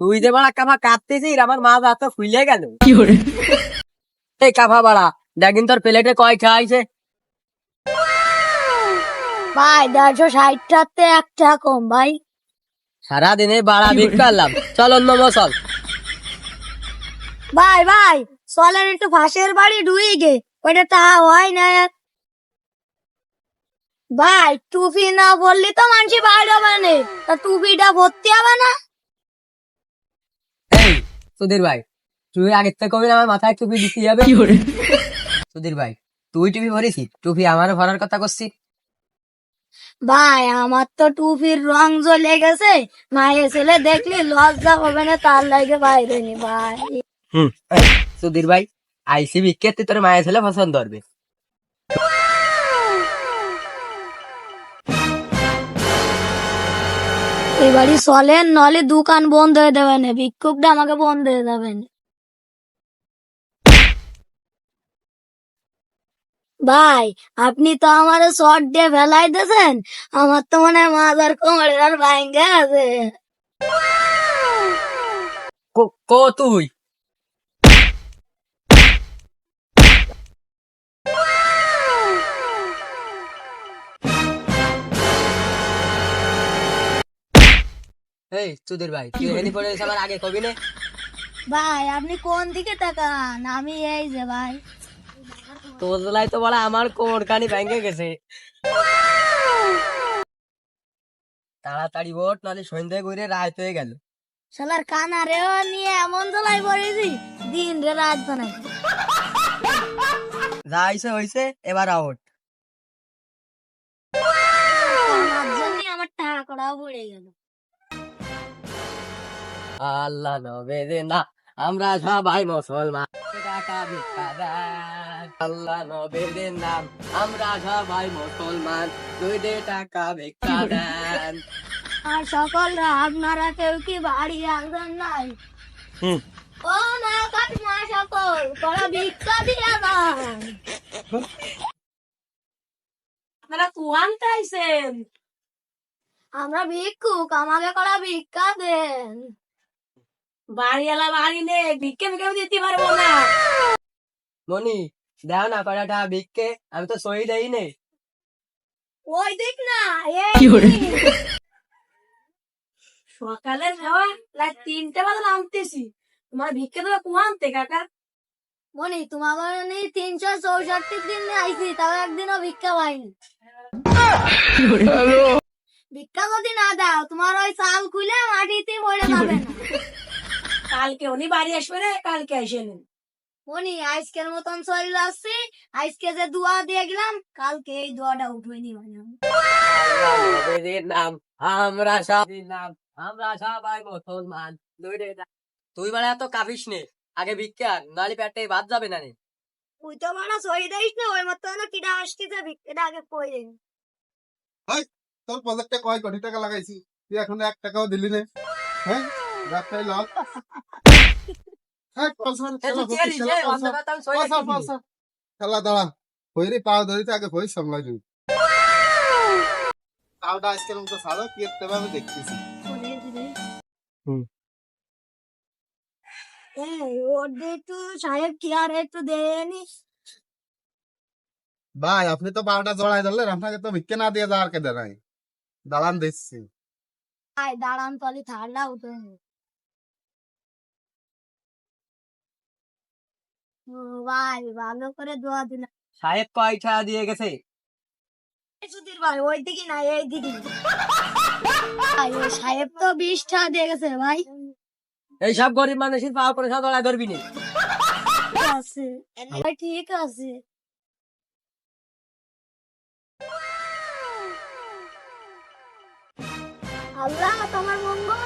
তুই যে বাড়া কাফা কাঁদতেছিস আমার মা হাত ফুলে গেল। এই কাফা বাড়া দেখিন তোর প্লেটে কয় খাইছে ভাই দেড়শো ষাটটাতে একটা কম ভাই। সারাদিনে বাড়া বিক করলাম চল অন্য মশল ভাই ভাই চলেন একটু ফাঁসের বাড়ি ডুই গে ওইটা তা হয় না। ভাই টুপি না বললি তো মানুষ বাইরে হবে না। তা টুপিটা ভর্তি হবে না? সুধীর ভাই তুই আগের থেকে কবি আমার মাথায় টুপি দিতে যাবে? সুধীর ভাই তুই টুপি ভরেছি টুপি আমারও ভরার কথা করছি। ভাই আমার তো টুপির রং জ্বলে গেছে। মায়ের ছেলে দেখলি লজ্জা হবে না তার লাগে বাইরে নি ভাই। হুম সুধীর ভাই আইসি বিকে তোর মায়ের ছেলে পছন্দ করবে? এবারই চলেন, নলে দোকান বন্ধ হয়ে দেবেন বিক্ষোভটা আমাকে বন্ধ হয়ে দেবেন ভাই, আপনি তো আমার শর্ট দিয়ে ফেলাই দিয়েছেন, আমার তো মনে হয় মাজার কোমরের আর ভাঙ্গে আছে। কো তুই? এই ভাই তুই পড়ে আমার আগে কবি নে। ভাই আপনি কোন দিকে তাকান? আমি এই যে ভাই। তোর লাই তো বলা আমার কোমর কানি ভেঙে গেছে। তাড়াতাড়ি ওঠ নাহলে সন্ধ্যে করে রাত হয়ে গেল। শালার কানারেও নিয়ে এমন জ্বলাই পড়েছি দিন রে রাত বানাই যা হইছে হইছে এবার আউট আমার টাকা করাও পড়ে গেল। আল্লাহ নবে দে না আমরা সবাই মুসলমান। টাকা ভিক্ষা দেন। আল্লাহ নবীর নাম আমরা সবাই মুসলমান। দুই দে টাকা ভিক্ষা দেন আর সকলরা আপনারা কেউ কি বাড়ি আসবেন নাই। ও না কাকিমা সকল করা ভিক্ষা দিয়ে দেন আপনারা কুয়ান চাইছেন আমরা ভিক্ষুক আমাকে করা ভিক্ষা দেন। বাড়িওয়ালা বাড়ি নে ভিক্ষে ভিক্ষে দিতে পারব না। মনি দেও না কয়টা ভিক্ষে আমি তো সই দেই নে। ওই দেখ না সকালে যাওয়া রাত তিনটে বাজে নামতেছি। তোমার ভিক্ষে দেবে কুয়ানতে কাকা? মনি তোমার মানে তিনশো চৌষট্টি দিন আইছি তাও একদিনও ভিক্ষা পাইনি। ভিক্ষা যদি না দাও তোমার ওই চাল খুলে মাটিতে পড়ে যাবে না। কালকে উনি বাড়ি আসবে রে কালকে আসে মনি আজকের মতন চলে আসছে আজকে যে দোয়া দিয়ে গেলাম কালকে এই দোয়াটা উঠবে নি মানে। নাম আমরা সবাই নাম আমরা সবাই মুসলমান তুই মানে এত কাঁপিস নে আগে ভিক্ষা নাহলে পেটে বাদ যাবে না রে তুই তো মানা সই দিস না ওই মতো না কিটা আসতেছে ভিক্ষাটা আগে কই তোর প্রজেক্টে কয় কোটি টাকা লাগাইছি তুই এখন এক টাকাও দিলি না। হ্যাঁ হ্যাঁ, খেলা তো দাঁড়া হইরে পাও ধরিতে আগে হই সামলাই দিই তাওটা আজকের মতো সাদা কি দেখতেছি। হুম। কি ভাই আপনি তো বারোটা জড়াই ধরলেন আপনাকে তো ভিক্ষে না দিয়ে যাওয়ার কেটে নাই। দাঁড়ান দিচ্ছি দাঁড়ান তলি ঠান্ডা উঠে ভাই ভালো করে দোয়া দিলাম সাহেব কয় টাকা দিয়ে গেছে। সুধীর ভাই ওই দিকে না এই দিকে ভাই ওই সাহেব তো বিশ টাকা দিয়ে গেছে ভাই। এইসব গরিব মানুষের পাওয়া সব দড়াই ধরবি নি। ঠিক আছে ভাই, ঠিক আছে। আল্লাহ তোমার মঙ্গল।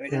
কটা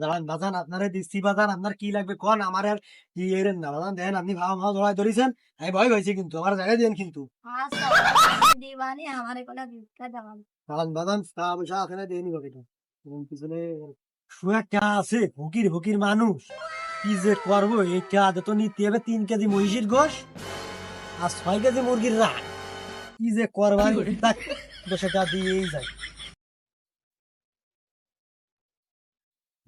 দাঁড়ান বাজান আপনারে দিচ্ছি বাজান আপনার কি লাগবে কোন? আমার আর কি এরেন না বাজান দেন আপনি ভাও ভাও ধরাই ধরেছেন। আমি ভয় হয়েছি কিন্তু আমার জায়গায় দেন কিন্তু। আচ্ছা দিবানি আমারে কোলা ভিক্ষা দেওয়া দাঁড়ান বাজান টাকা পয়সা আছে ফকির ফকির মানুষ। কি যে করব এই এটা তো নিতে হবে তিন কেজি মহিষের গোশ আর ছয় কেজি মুরগির রান কি যে করবার দিয়েই যায়।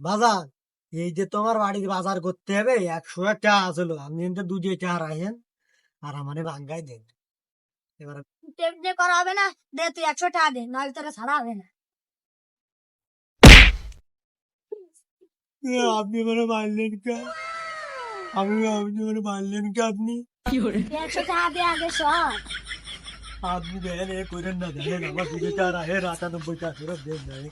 বাজার এই যে তোমার বাড়ির বাজার করতে হবে একশো টাকা আসলো আপনি কিন্তু দুটো টাকা রাখেন আর আমারে ভাঙ্গাই দেন। এবার টেপ করা হবে না দে তুই একশো টাকা দে নয় তোরা ছাড়া হবে না। আপনি মানে মারলেন কে? আমি আপনি মানে মারলেন কে আপনি? একশো টাকা দিয়ে আগে সব। আপনি দেন এ করেন না দেন। আমার দুটো টাকা রাখেন আটানব্বই টাকা ফেরত দেন নাই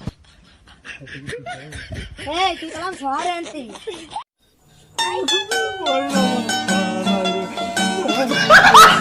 এই তুই কেমন শহরে আনতি। বললাম,